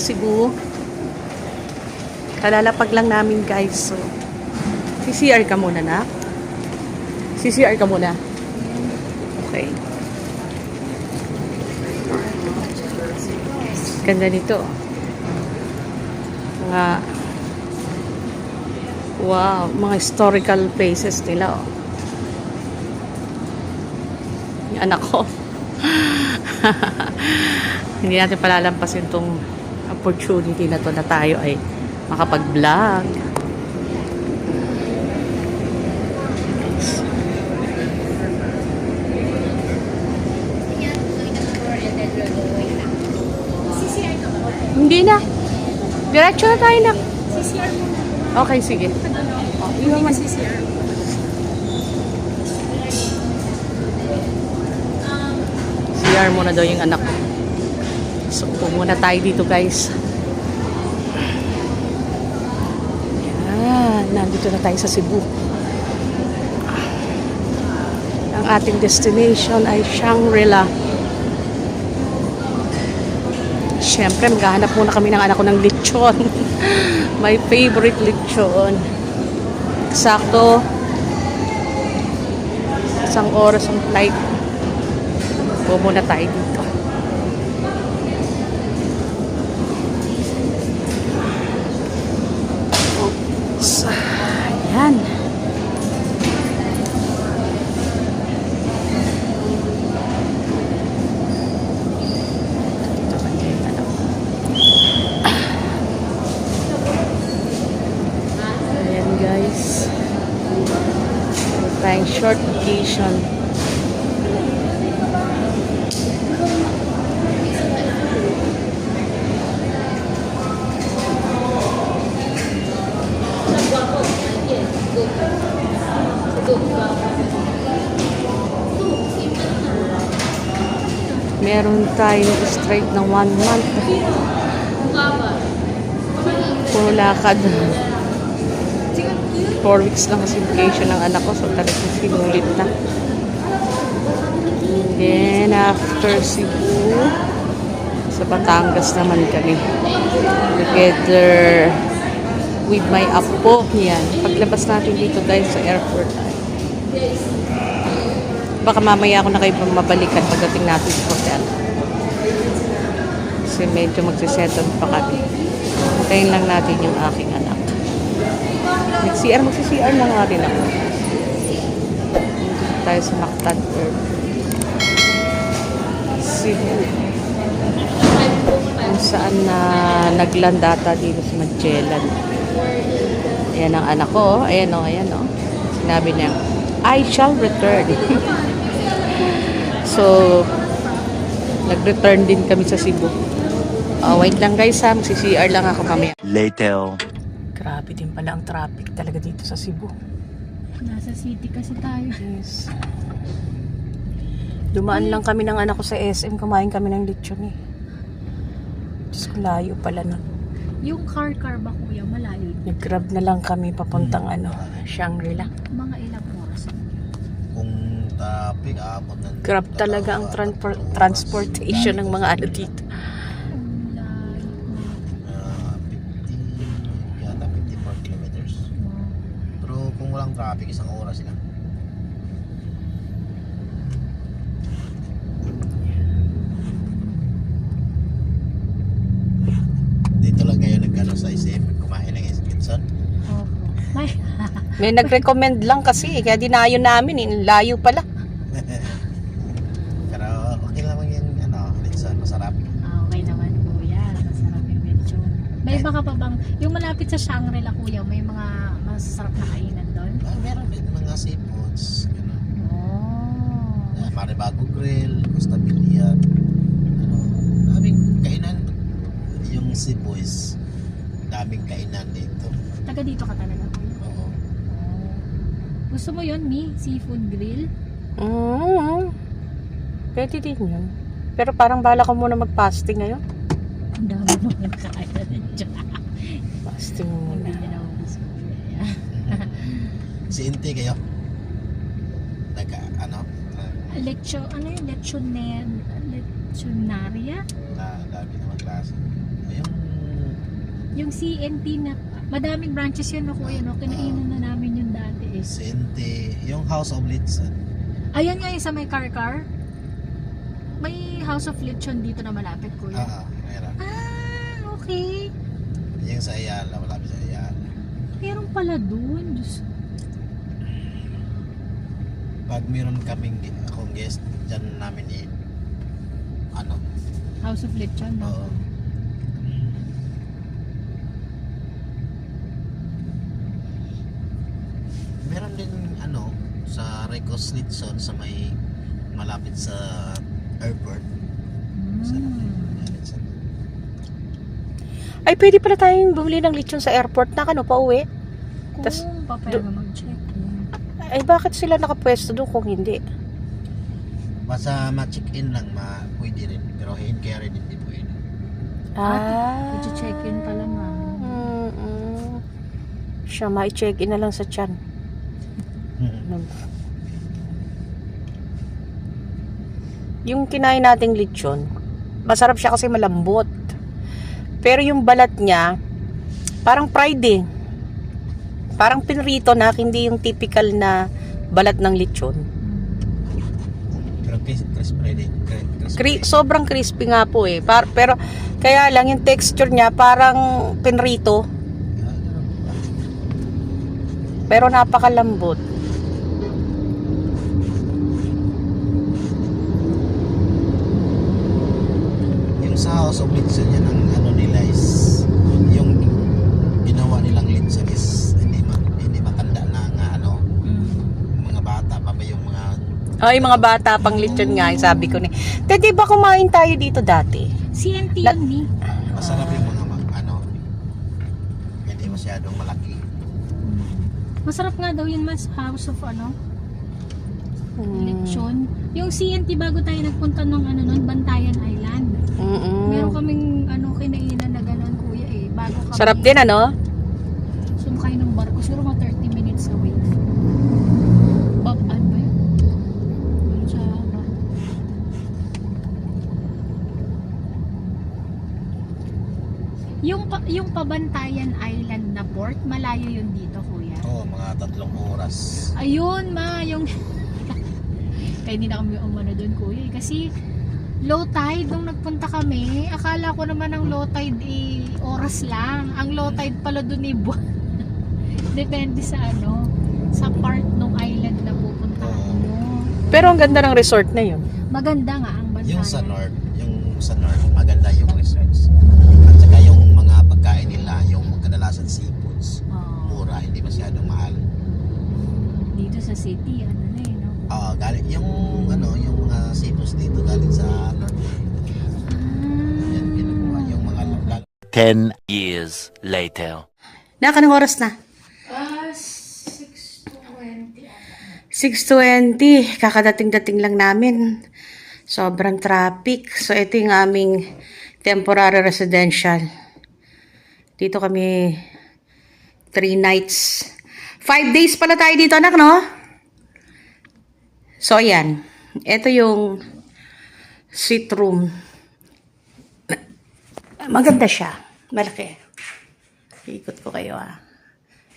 Cebu. Kalalapag lang namin guys. So, CCR ka muna na. CCR ka muna. Okay. Ganda nito. Mga wow, mga historical places nila. Oh. Yung anak ko. Hindi natin palalampasin tong opportunity na to na tayo ay makapag-vlog. Hindi na. Diretso na tayo na. CCR. Okay, sige. Hindi ka CCR. CR muna daw yung anak ko. Muna tayo dito guys. Yan, nandito na tayo sa Cebu. Ang ating destination ay Shangri-La. Siyempre, maghahanap muna kami ng anak ko ng lechon. My favorite lechon. Sakto. Isang oras ang flight. Upo muna tayo dito. Oops. Ayan. Dito banda yung ano. Ayan guys. Meron tayong short vacation. Meron tayong straight na one month. Puro lakad. Four weeks lang kasi vacation ng anak ko, so talagang sinulit na. And then, after Cebu, sa Batangas naman kami. Together with my apo. Yan. Paglabas natin dito guys sa airport. ay, Baka mamaya ako na kayo mabalikan pagdating natin sa hotel. Kasi medyo magsisettle pa kami. Hintayin lang natin yung aking anak. Nag-CR, magsi-CR lang nga rin ako. Dito tayo sa Mactan Earth. Cebu. Kung saan na naglandata dito sa Magellan. Ayan ang anak ko. oh. Ayan o, ayan o. Sinabi niya, I shall return. so, nag-return din kami sa Cebu. Oh, wait lang guys ha, magsi-CR lang ako mamaya. Later. Grabe din pala ang traffic talaga dito sa Cebu. Nasa city kasi tayo. Yes. Dumaan lang kami ng anak ko sa SM, kumain kami ng lechon eh. Diyos ko, layo pala nun. Yung car-car ba kuya, malayo? Nag-grab na lang kami papuntang ano, Shangri-La. Mga traffic, aabot ng... Grab talaga ang transpor- transportation ng mga ano dito. Ah, 50, yata 54 kilometers. Pero kung walang traffic, isang oras lang. Dito lang kayo nagkano sa SM, kumain ng. May, May nag-recommend lang kasi, kaya dinayo namin, eh, layo pala. Pero okay naman yung ano, Gibson, masarap. ah, okay naman kuya. Masarap yung medyo. May baka pa bang, yung malapit sa Shangri-La kuya, may mga masasarap na kainan doon? Ah, meron din mga seafoods, gano'n. Oh. Ah, Maribago Grill, Costa Villa. Ano, daming kainan. Yung Cebu is daming kainan dito. Taga dito ka talaga? Oo. Oh. Gusto mo yun, Mi? Seafood grill? Mm. Pwede din yun. Pero parang bala ko muna mag-fasting ngayon. Ang dami mo nagkakain na dyan. Fasting muna. Hindi naman gusto kuya. Si Inti kayo. Nagka, ano, Lecho, ano yung lechonen, lechonaria? na dami naman klase. Yung Yung CNT na, madaming branches yun no kuya, no? Kinainan na namin yun dati eh. Sente, yung House of Litson. Ayan nga yung sa may car-car. May House of Lechon dito na malapit kuya. Ah, meron. Ah, okay. Yung sa Ayala, malapit sa Ayala. Meron pala dun. Diyos. Pag meron kaming akong guest, dyan namin i ano, House of Lechon. no? oo. Meron din ano sa Recos Litson sa may malapit sa airport. Mm. sa Ay, pwede pala tayong bumili ng lechon sa airport na ano, pa uwi. Kung Tas- papaya mag-check. Ay, bakit sila nakapwesto doon kung hindi? Basta ma-check-in lang, ma pwede rin. Pero hand carry din di pwede. Ah. check in pala ma'am. Mm-mm. Siya, ma-check in na lang sa chan. Yung kinain nating lechon, masarap siya kasi malambot. Pero yung balat niya, parang fried eh. Parang pinrito na, hindi yung typical na balat ng lechon. Pero sobrang crispy nga po eh. Par- pero kaya lang yung texture niya parang pinrito, pero napakalambot. Yung sa House of Litson, yan ang ano nila is yung ginawa nilang Litson is hindi ma, hindi matanda na nga ano mga bata pa ba yung mga Ay, mga bata pang lechon nga, yung sabi ko ni. Te, di ba kumain tayo dito dati? CNT La- yun ni. masarap yung mga ano hindi masyadong malaki Masarap nga daw yun mas house of ano, Hmm. lechon. Yung CNT bago tayo nagpunta ng ano nun, Bantayan Island. Mm-mm. Meron kaming ano kinainan na ganun kuya eh. Bago kami Sarap din ano? sumakay ng barko. Siguro mga 30 minutes away. Bab, ano ba yun? Yun sa ano. Yung, pa, yung Pabantayan Island na port, malayo yun dito kuya. oo mga tatlong oras Ayun ma, yung... Kaya hindi na kami umano doon kuya eh. Kasi low tide nung nagpunta kami. Akala ko naman ang low tide eh, oras lang. Ang low tide pala doon eh buwan. Depende sa ano, sa part ng island na pupuntahan mo. Pero ang ganda ng resort na yun. Maganda nga ang bantayan. yung sa north yung sa north maganda yung resorts at saka yung mga pagkain nila yung kadalasan seafoods Oo. mura hindi masyadong mahal dito sa city, ano na eh, no? Oo, galing yung ano, yung mga seafoods dito galing sa North. Yan kinukuha yung mga lalo 10 years later. Naka ng oras na? Ah, 6.20. 6.20. Kakadating-dating lang namin. Sobrang traffic. So, ito yung aming temporary residential. Dito kami 3 nights. 5 days pala tayo dito, anak, no? So, ayan. Ito yung suite room. Maganda siya. Malaki. Iikot ko kayo, ah.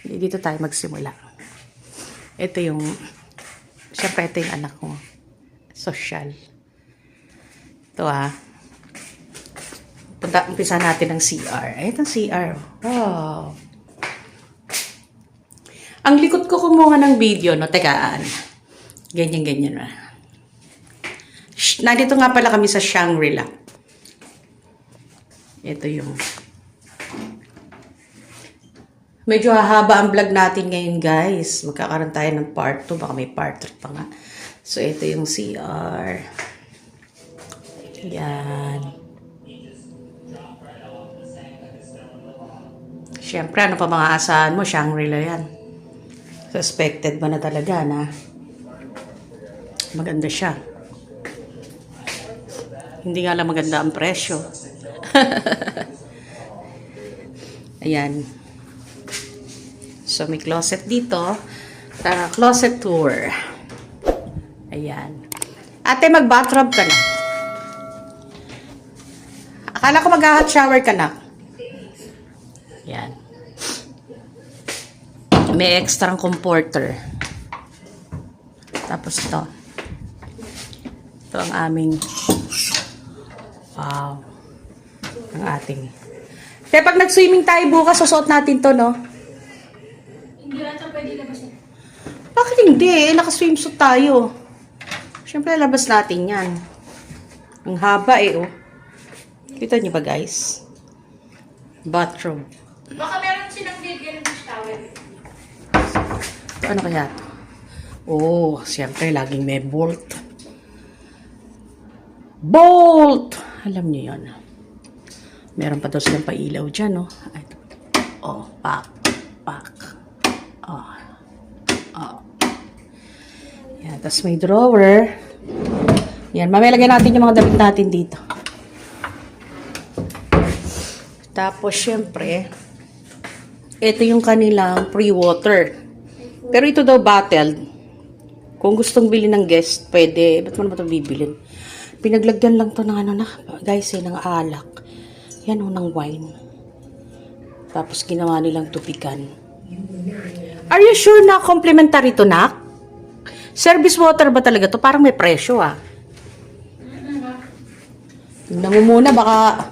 Dito tayo magsimula. Ito yung, syempre ito yung anak ko. Social. Ito ah. Punta, umpisa natin ng CR. Ay, itong CR. Wow. Ang likod ko kumuha ng video, no? Tekaan. Ganyan, ganyan na. Nandito nga pala kami sa Shangri-La. Ito yung Medyo hahaba ang vlog natin ngayon, guys. Magkakaroon tayo ng part 2. Baka may part 3 pa nga. So, ito yung CR. Yan. Siyempre, ano pa mga asahan mo? Shangri-La yan. Suspected ba na talaga na maganda siya. Hindi nga lang maganda ang presyo. Ayan. So, may closet dito. Tara, closet tour. Ayan. Ate, mag-bathrobe ka na. Akala ko mag-hot shower ka na. Yan. May extra comforter. Tapos to. Ito ang aming wow. Ang ating. Kaya pag nag-swimming tayo bukas, susuot natin to, no? Hindi natin pwede labas na. Bakit hindi? Naka-swimsuit tayo. Siyempre, labas natin yan. Ang haba eh, oh. Kita niyo ba, guys? Bathroom. Baka meron silang bigyan ng dish towel. Ano kaya to? Oh, siyempre, laging may bolt. Bolt! Alam niyo yan. Meron pa daw silang pailaw dyan, no? Ay, ito. Oh, pak, pak. Oh. Oh. Yan, tapos may drawer. Yan, mamaya natin yung mga damit natin dito. Tapos, syempre, ito yung kanilang pre-water. Pero ito daw bottled. Kung gustong bili ng guest, pwede. Ba't mo naman ito bibilin? Pinaglagyan lang to ng ano na, guys eh, ng alak. Yan o, ng wine. Tapos ginawa nilang tupikan. Are you sure na complimentary to, Nak? Service water ba talaga to? Parang may presyo ah. Tingnan mo muna, baka...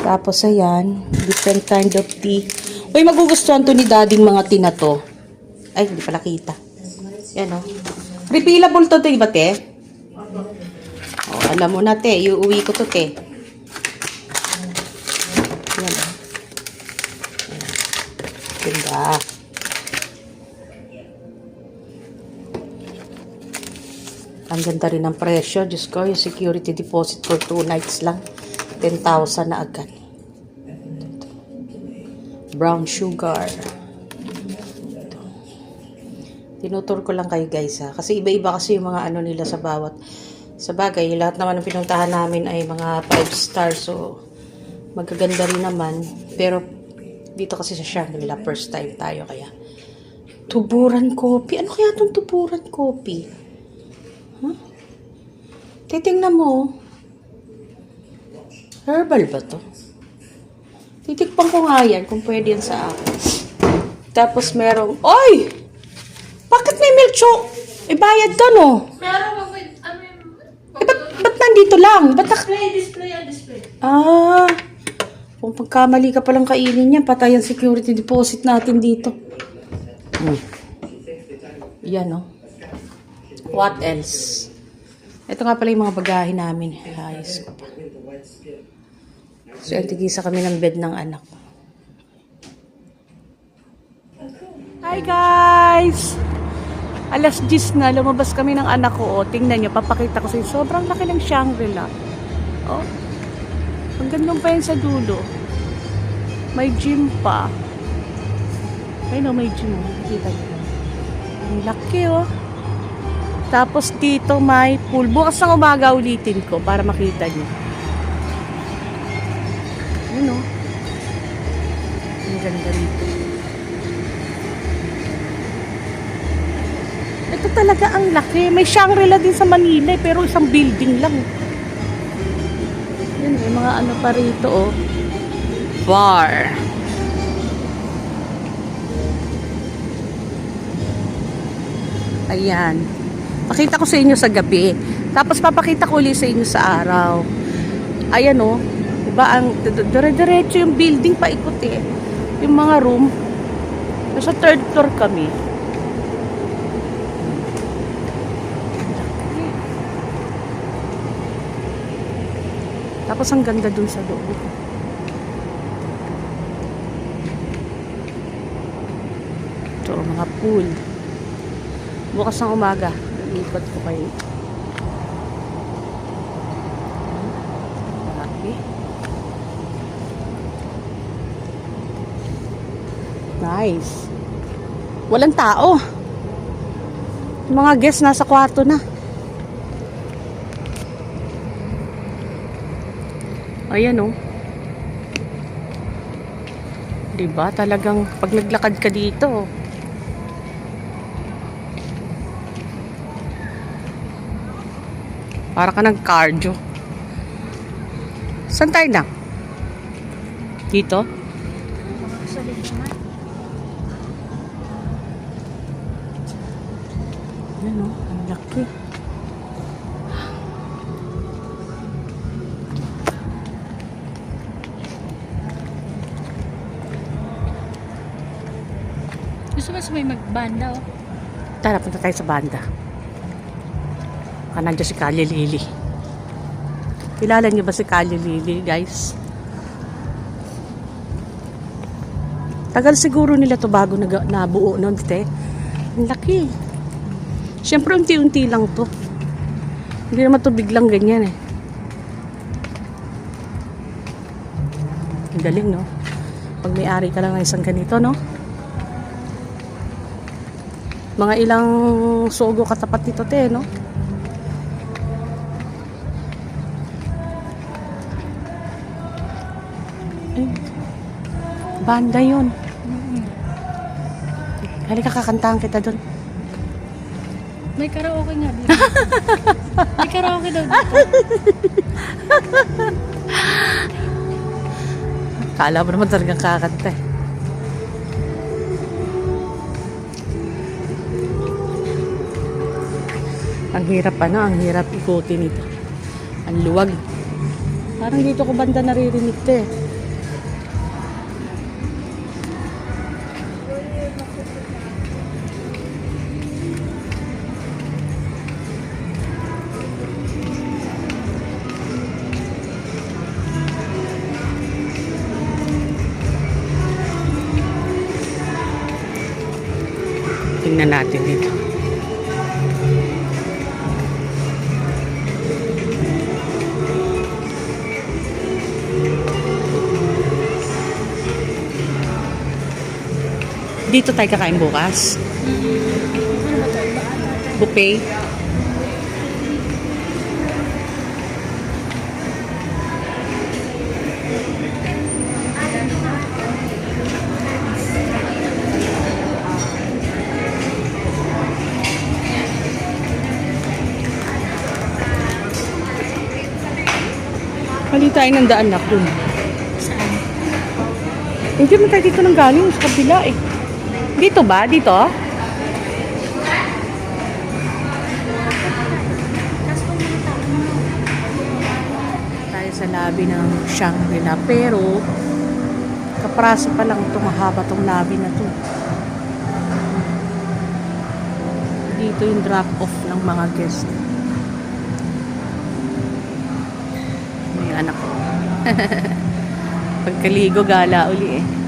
Tapos ayan, different kind of tea. Uy, magugustuhan to ni dading mga tea na to. Ay, hindi pala kita. Yan o. Refillable to, te, ba, te? Oh, alam mo na, te. Iuwi ko to, te. Yan o. Ganda. Ang ganda rin ng presyo. Diyos ko, yung security deposit for two nights lang. 10,000 na agad. Brown sugar. Tinutur ko lang kayo guys ha. Kasi iba-iba kasi yung mga ano nila sa bawat. Sa bagay, lahat naman ng pinuntahan namin ay mga 5 star. So, magaganda rin naman. Pero, dito kasi sa Shangri-La, first time tayo kaya. Tuburan coffee. Ano kaya itong tuburan coffee? Huh? Titingnan mo. Herbal ba to? Titikpan ko nga yan kung pwede yan sa akin. Tapos merong, Oy! Bakit may milk choc? Ibayad ka, no? Meron ba nandito lang? Ba't nak- Display, display, ah, display. Ah, kung pagkamali ka palang kainin yan, patay ang security deposit natin dito. Hmm. Yan, no? What else? Ito nga pala yung mga bagahe namin. Ayos ko pa. So, tigisa kami ng bed ng anak. Hi guys! Alas 10 na, lumabas kami ng anak ko. Oh. Tingnan nyo, papakita ko sa. Sobrang laki ng Shangri-La. Oh. Hanggang doon pa yun sa dulo. May gym pa. Ayun oh, may gym. Nakikita nyo. Ang laki oh. Tapos dito may pool. Bukas ng umaga ulitin ko para makita nyo. Ayun oh. Ang ganda rito. Talaga ang laki. May Shangri-La din sa Manila eh, pero isang building lang. Yan, may mga ano pa rito, oh. Bar. Ayan. Pakita ko sa inyo sa gabi. Tapos papakita ko ulit sa inyo sa araw. Ayan, oh. Diba, ang dire-diretso yung building paikot eh. Yung mga room. Nasa third floor kami. Tapos ang ganda dun sa loob. Ito, mga pool. Bukas ng umaga, ikot ko kayo. Grabe. Nice. Walang tao. Mga guests nasa kwarto na. Ayan oh. 'Di ba? Talagang pag naglakad ka dito. Para ka ng cardio. Saan tayo na? Dito? Sa Yan o, ang laki. Gusto mo may magbanda oh. Tara, punta tayo sa banda. Baka nandiyan si Kali Lili. Kilala niyo ba si Kali Lili, guys? Tagal siguro nila to bago nag nabuo noon, te. Ang laki. Siyempre, unti-unti lang to. Hindi naman to biglang ganyan eh. Ang galing, no? Pag may-ari ka lang ng isang ganito, no? Mga ilang sogo katapat nito, te, no? Ay, banda yun. Halika, kakantahan kita doon. May karaoke nga dito. may karaoke daw dito. Kala mo naman talagang kakanta eh. Ang hirap ano, ang hirap ikutin ito. Ang luwag. Parang dito ko banda naririnig ito eh. Tingnan natin dito. Dito tayo kakain bukas. Buffet. Mali tayo ng daan na dun. Saan? Hindi mo tayo dito nang galing sa kabila eh. Dito ba? Dito? Tayo sa labi ng Shangri-La. Pero, kapraso pa lang ito. Mahaba tong labi na to. Dito yung drop-off ng mga guest. Yung anak ko? Pagkaligo, gala uli eh.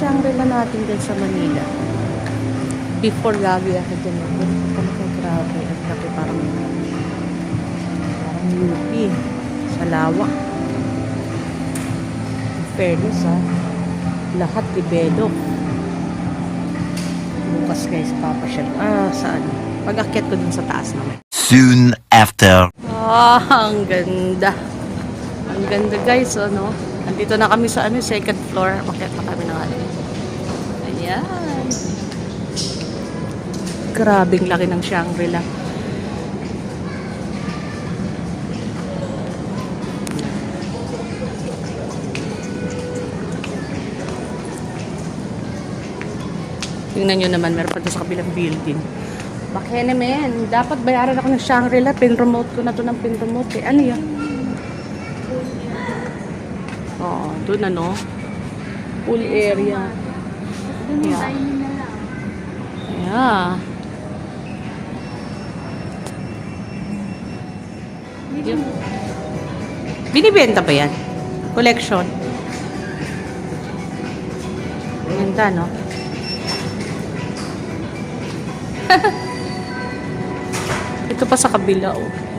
Shangri-La natin dyan sa Manila. Before lagi ako dyan. Pero talaga grabe. Ang laki parang parang UP. Sa lawak. Fairness ha. Lahat develop. Bukas guys, papasyal. Ah, saan? Pag-akyat ko dun sa taas naman. Soon after. Ah, ang ganda. Ang ganda guys, ano? Nandito na kami sa ano, second floor. Makiat na kami. Ayan. Grabing laki ng Shangri-La. Tingnan nyo naman, meron pa doon sa kabilang building. Bakit naman, dapat bayaran ako ng Shangri-La. Pin-remote ko na to ng pin-remote eh. Ano yan? Oo, doon ano. Pool area. Yung Yeah. Yeah. Yun. Binibenta ba yan? Collection. Ganda, no? Ito pa sa kabila, oh.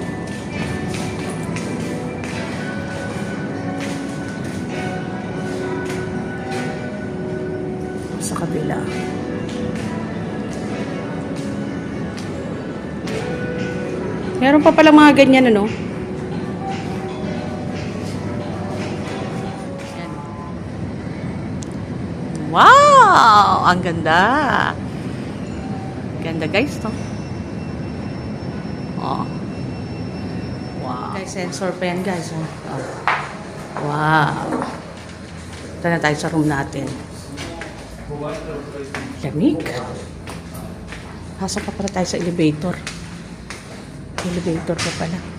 Meron pa pala mga ganyan ano. Wow! Ang ganda! Ganda guys to. Oh. Wow. Guys, sensor pa yan guys. Oh. oh. Wow. Ito na tayo sa room natin. Lamig. Pasok pa pala tayo sa elevator. Elevator pa pala.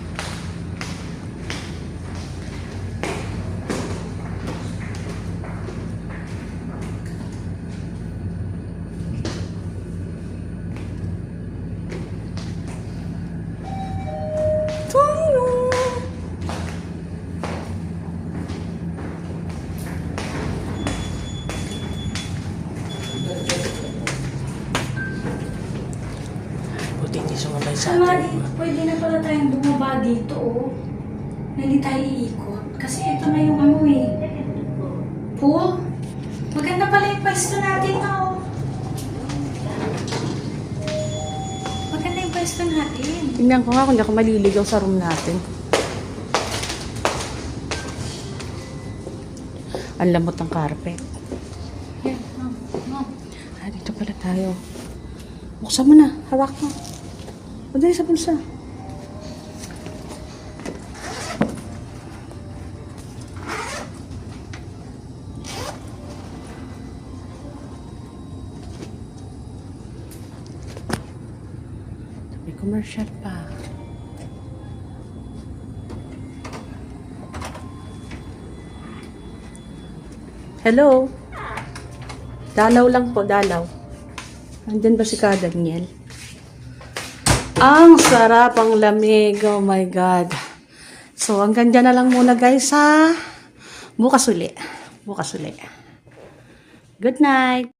Pwesto natin, oh. Maganda yung pwesto natin. Tingnan ko nga kung ako maliligaw sa room natin. Ang lamot ng carpet. Yan, oh, oh. Ah, dito pala tayo. Buksan mo na. Hawak mo. O, dali sa bulsa. Commercial pa. Hello? Dalaw lang po, dalaw. Andyan ba si Ka Daniel? Ang sarap, ang lamig. Oh my God. So, hanggang dyan na lang muna guys ha. Bukas uli. Bukas uli. Good night.